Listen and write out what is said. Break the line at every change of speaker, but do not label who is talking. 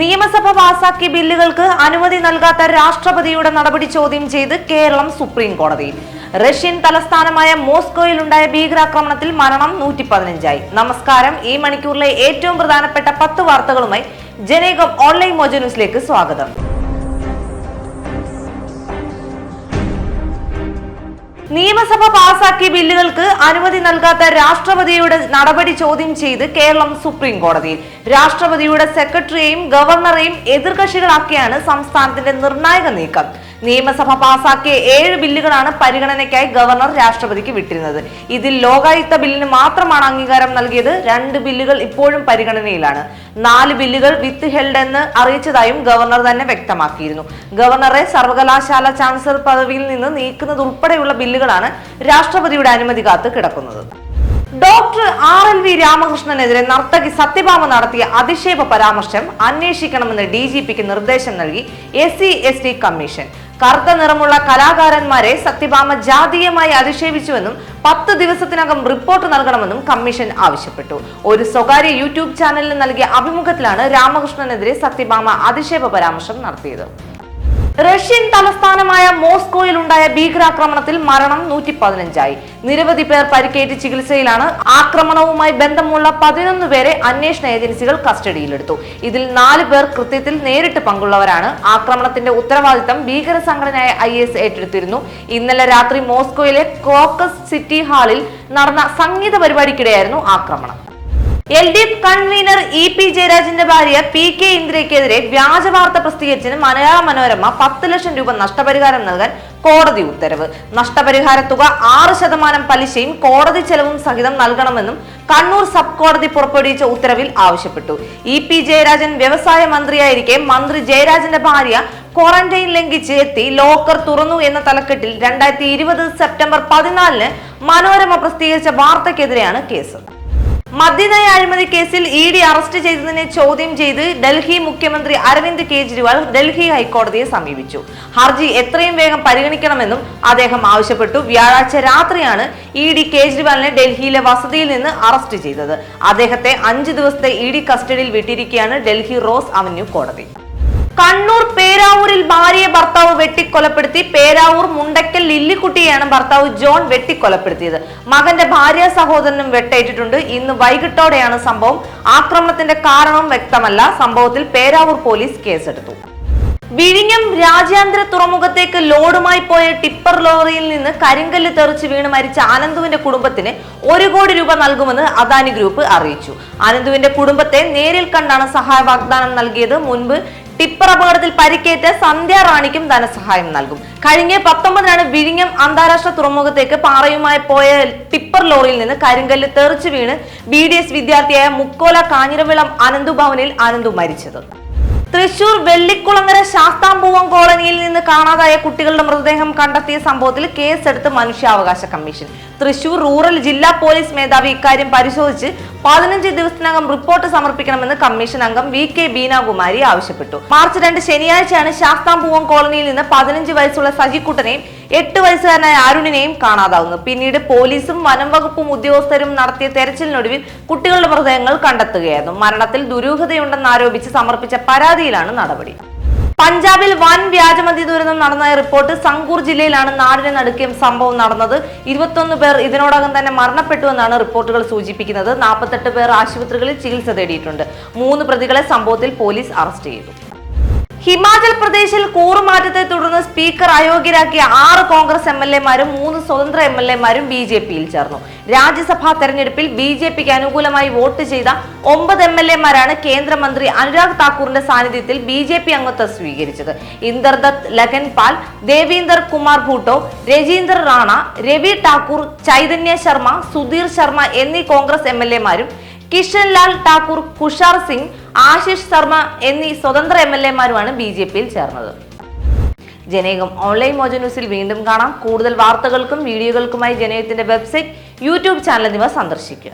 നിയമസഭ പാസാക്കിയ ബില്ലുകൾക്ക് അനുമതി നൽകാത്ത രാഷ്ട്രപതിയുടെ നടപടി ചോദ്യം ചെയ്ത് കേരളം സുപ്രീം കോടതിയിൽ റഷ്യൻ തലസ്ഥാനമായ മോസ്കോയിലുണ്ടായ ഭീകരാക്രമണത്തിൽ മരണം നൂറ്റി പതിനഞ്ചായി നമസ്കാരം. ഈ മണിക്കൂറിലെ ഏറ്റവും പ്രധാനപ്പെട്ട പത്ത് വാർത്തകളുമായി ജനേകം ഓൺലൈൻ മോജ ന്യൂസിലേക്ക് സ്വാഗതം. നിയമസഭ പാസാക്കിയ ബില്ലുകൾക്ക് അനുമതി നൽകാത്ത രാഷ്ട്രപതിയുടെ നടപടി ചോദ്യം ചെയ്ത് കേരളം സുപ്രീം കോടതിയിൽ. രാഷ്ട്രപതിയുടെ സെക്രട്ടറിയെയും ഗവർണറെയും എതിർകക്ഷികളാക്കിയാണ് സംസ്ഥാനത്തിന്റെ നിർണായക നീക്കം. നിയമസഭ പാസാക്കിയ ഏഴ് ബില്ലുകളാണ് പരിഗണനയ്ക്കായി ഗവർണർ രാഷ്ട്രപതിക്ക് വിട്ടിരുന്നത്. ഇതിൽ ലോകായുക്ത ബില്ലിന് മാത്രമാണ് അംഗീകാരം നൽകിയത്. രണ്ട് ബില്ലുകൾ ഇപ്പോഴും പരിഗണനയിലാണ്. നാല് ബില്ലുകൾ വിത്ത് ഹെൽഡ് എന്ന് അറിയിച്ചതായും ഗവർണർ തന്നെ വ്യക്തമാക്കിയിരുന്നു. ഗവർണറെ സർവകലാശാല ചാൻസലർ പദവിയിൽ നിന്ന് നീക്കുന്നത് ഉൾപ്പെടെയുള്ള ബില്ലുകളാണ് രാഷ്ട്രപതിയുടെ അനുമതി കാത്ത് കിടക്കുന്നത്. ഡോക്ടർ ആർ എൽ വി രാമകൃഷ്ണനെതിരെ നർത്തകി സത്യഭാമ നടത്തിയ അധിക്ഷേപ പരാമർശം അന്വേഷിക്കണമെന്ന് ഡി ജി പിക്ക് നിർദ്ദേശം നൽകി S C S T commission. കറുത്ത നിറമുള്ള കലാകാരന്മാരെ സത്യഭാമ ജാതീയമായി അധിക്ഷേപിച്ചുവെന്നും പത്ത് ദിവസത്തിനകം റിപ്പോർട്ട് നൽകണമെന്നും കമ്മീഷൻ ആവശ്യപ്പെട്ടു. ഒരു സ്വകാര്യ യൂട്യൂബ് ചാനലിന് നൽകിയ അഭിമുഖത്തിലാണ് രാമകൃഷ്ണനെതിരെ സത്യഭാമ അധിക്ഷേപ പരാമർശം നടത്തിയത്. റഷ്യൻ തലസ്ഥാനമായ മോസ്കോയിൽ ഉണ്ടായ ഭീകരാക്രമണത്തിൽ മരണം നൂറ്റി പതിനഞ്ചായി നിരവധി പേർ പരിക്കേറ്റ് ചികിത്സയിലാണ് ആക്രമണവുമായി ബന്ധമുള്ള പതിനൊന്ന് പേരെ അന്വേഷണ ഏജൻസികൾ കസ്റ്റഡിയിലെടുത്തു. ഇതിൽ നാല് പേർ കൃത്യത്തിൽ നേരിട്ട് പങ്കുള്ളവരാണ്. ആക്രമണത്തിന്റെ ഉത്തരവാദിത്തം ഭീകര സംഘടനയായ ഐ എസ് ഏറ്റെടുത്തിരുന്നു. ഇന്നലെ രാത്രി മോസ്കോയിലെ ക്രോക്കസ് സിറ്റി ഹാളിൽ നടന്ന സംഗീത പരിപാടിക്കിടെയായിരുന്നു ആക്രമണം. L D F convener E P ജയരാജന്റെ ഭാര്യ പി കെ ഇന്ദിരയ്ക്കെതിരെ വ്യാജ വാർത്ത പ്രസിദ്ധീകരിച്ചതിന് മലയാള മനോരമ പത്ത് ലക്ഷം രൂപ നഷ്ടപരിഹാരം നൽകാൻ കോടതി ഉത്തരവ്. നഷ്ടപരിഹാര തുക ആറ് ശതമാനം പലിശയും കോടതി ചെലവും സഹിതം നൽകണമെന്നും കണ്ണൂർ സബ് കോടതി പുറപ്പെടുവിച്ച ഉത്തരവിൽ ആവശ്യപ്പെട്ടു. ഇ പി ജയരാജൻ വ്യവസായ മന്ത്രിയായിരിക്കെ മന്ത്രി ജയരാജന്റെ ഭാര്യ ക്വാറന്റൈൻ ലംഘിച്ച് എത്തി ലോക്കർ തുറന്നു എന്ന തലക്കെട്ടിൽ രണ്ടായിരത്തി ഇരുപത് സെപ്റ്റംബർ പതിനാലിന് മനോരമ പ്രസിദ്ധീകരിച്ച വാർത്തക്കെതിരെയാണ് കേസ്. മദ്യനയ അഴിമതി കേസിൽ ഇ ഡി അറസ്റ്റ് ചെയ്തതിനെ ചോദ്യം ചെയ്ത് ഡൽഹി മുഖ്യമന്ത്രി അരവിന്ദ് കെജ്രിവാൾ ഡൽഹി ഹൈക്കോടതിയെ സമീപിച്ചു. ഹർജി എത്രയും വേഗം പരിഗണിക്കണമെന്നും അദ്ദേഹം ആവശ്യപ്പെട്ടു. വ്യാഴാഴ്ച രാത്രിയാണ് ഇ ഡി കെജ്രിവാളിനെ ഡൽഹിയിലെ വസതിയിൽ നിന്ന് അറസ്റ്റ് ചെയ്തത്. അദ്ദേഹത്തെ അഞ്ച് ദിവസത്തെ ഇ ഡി കസ്റ്റഡിയിൽ വിട്ടിരിക്കുകയാണ് ഡൽഹി റോസ് അവന്യൂ കോടതി. കണ്ണൂർ പേരാവൂരിൽ ഭാര്യയെ ഭർത്താവ് വെട്ടിക്കൊലപ്പെടുത്തി. പേരാവൂർ മുണ്ടക്കൽ ലില്ലിക്കുട്ടിയെയാണ് ഭർത്താവ് ജോൺ വെട്ടിക്കൊലപ്പെടുത്തിയത്. മകന്റെ ഭാര്യ സഹോദരനും വെട്ടേറ്റിട്ടുണ്ട്. ഇന്ന് വൈകിട്ടോടെയാണ് സംഭവം. ആക്രമണത്തിന്റെ കാരണം വ്യക്തമല്ല. സംഭവത്തിൽ പേരാവൂർ പോലീസ് കേസെടുത്തു. വിഴിഞ്ഞം രാജ്യാന്തര തുറമുഖത്തേക്ക് ലോഡുമായി പോയ ടിപ്പർ ലോറിയിൽ നിന്ന് കരിങ്കല്ല് തെറിച്ച് വീണ് മരിച്ച ആനന്ദുവിന്റെ കുടുംബത്തിന് ഒരു കോടി രൂപ നൽകുമെന്ന് അദാനി ഗ്രൂപ്പ് അറിയിച്ചു. ആനന്ദുവിന്റെ കുടുംബത്തെ നേരിൽ കണ്ടാണ് സഹായ വാഗ്ദാനം നൽകിയത്. മുൻപ് അപകടത്തിൽ പരിക്കേറ്റ സന്ധ്യ റാണിക്കും ധനസഹായം നൽകും. കഴിഞ്ഞ പത്തൊമ്പതിനാണ് വിഴിഞ്ഞം അന്താരാഷ്ട്ര തുറമുഖത്തേക്ക് പാറയുമായി പോയ ടിപ്പർ ലോറിയിൽ നിന്ന് കരിങ്കല്ല് തെറിച്ചു വീണ് ബി ഡി എസ് വിദ്യാർത്ഥിയായ മുക്കോല കാഞ്ഞിരവിളം അനന്തു ഭവനിൽ അനന്തു മരിച്ചത്. തൃശൂർ വെള്ളിക്കുളങ്ങര ശാസ്താംപൂവം കോളനിയിൽ നിന്ന് കാണാതായ കുട്ടികളുടെ മൃതദേഹം കണ്ടെത്തിയ സംഭവത്തിൽ കേസെടുത്ത് മനുഷ്യാവകാശ കമ്മീഷൻ. തൃശൂർ റൂറൽ ജില്ലാ പോലീസ് മേധാവി ഇക്കാര്യം പരിശോധിച്ച് പതിനഞ്ച് ദിവസത്തിനകം റിപ്പോർട്ട് സമർപ്പിക്കണമെന്ന് കമ്മീഷൻ അംഗം വി കെ ബീനാകുമാരി ആവശ്യപ്പെട്ടു. മാർച്ച് രണ്ട് ശനിയാഴ്ചയാണ് ശാസ്താംപൂവം കോളനിയിൽ നിന്ന് പതിനഞ്ച് വയസ്സുള്ള സജിക്കുട്ടനെയും എട്ട് വയസ്സുകാരനായ അരുണിനെയും കാണാതാവുന്നു. പിന്നീട് പോലീസും വനം വകുപ്പും ഉദ്യോഗസ്ഥരും നടത്തിയ തെരച്ചിലിനൊടുവിൽ കുട്ടികളുടെ മൃതദേഹങ്ങൾ കണ്ടെത്തുകയായിരുന്നു. മരണത്തിൽ ദുരൂഹതയുണ്ടെന്ന് ആരോപിച്ച് സമർപ്പിച്ച പരാതിയിലാണ് നടപടി. പഞ്ചാബിൽ വൻ വ്യാജമതി ദുരന്തം നടന്ന റിപ്പോർട്ട് സംഗൂർ ജില്ലയിലാണ് നാടിനെ നടുക്കിയ സംഭവം നടന്നത്. ഇരുപത്തൊന്ന് പേർ ഇതിനോടകം തന്നെ മരണപ്പെട്ടുവെന്നാണ് റിപ്പോർട്ടുകൾ സൂചിപ്പിക്കുന്നത്. നാൽപ്പത്തെട്ട് പേർ ആശുപത്രികളിൽ ചികിത്സ തേടിയിട്ടുണ്ട്. മൂന്ന് പ്രതികളെ സംഭവത്തിൽ പോലീസ് അറസ്റ്റ് ചെയ്തു. ഹിമാചൽ പ്രദേശിൽ കൂറുമാറ്റത്തെ തുടർന്ന് സ്പീക്കർ അയോഗ്യരാക്കിയ ആറ് കോൺഗ്രസ് എം എൽ എമാരും മൂന്ന് സ്വതന്ത്ര എം എൽ എമാരും ബി ജെ പിയിൽ ചേർന്നു. രാജ്യസഭാ തെരഞ്ഞെടുപ്പിൽ ബി ജെ പിക്ക് അനുകൂലമായി വോട്ട് ചെയ്ത ഒമ്പത് എം എൽ എമാരാണ് കേന്ദ്രമന്ത്രി അനുരാഗ് താക്കൂറിന്റെ സാന്നിധ്യത്തിൽ ബി ജെ പി അംഗത്വം സ്വീകരിച്ചത്. ഇന്ദർദത്ത് ലഖൻപാൽ ദേവീന്ദർ കുമാർ ഭൂട്ടോ രജീന്ദർ റാണ രവി താക്കൂർ ചൈതന്യ ശർമ്മ സുധീർ ശർമ്മ എന്നീ കോൺഗ്രസ് എം എൽ എമാരും കിഷൻ ലാൽ കുഷാർ സിംഗ് ആശിഷ് ശർമ്മ എന്നീ സ്വതന്ത്ര എം എൽ എമാരുമാണ് ബി ജെ പിയിൽ ചേർന്നത്. ജനേകം ഓൺലൈൻ മോജ ന്യൂസിൽ വീണ്ടും കാണാം. കൂടുതൽ വാർത്തകൾക്കും വീഡിയോകൾക്കുമായി ജനേകത്തിന്റെ വെബ്സൈറ്റ് യൂട്യൂബ് ചാനൽ എന്നിവ സന്ദർശിക്കുക.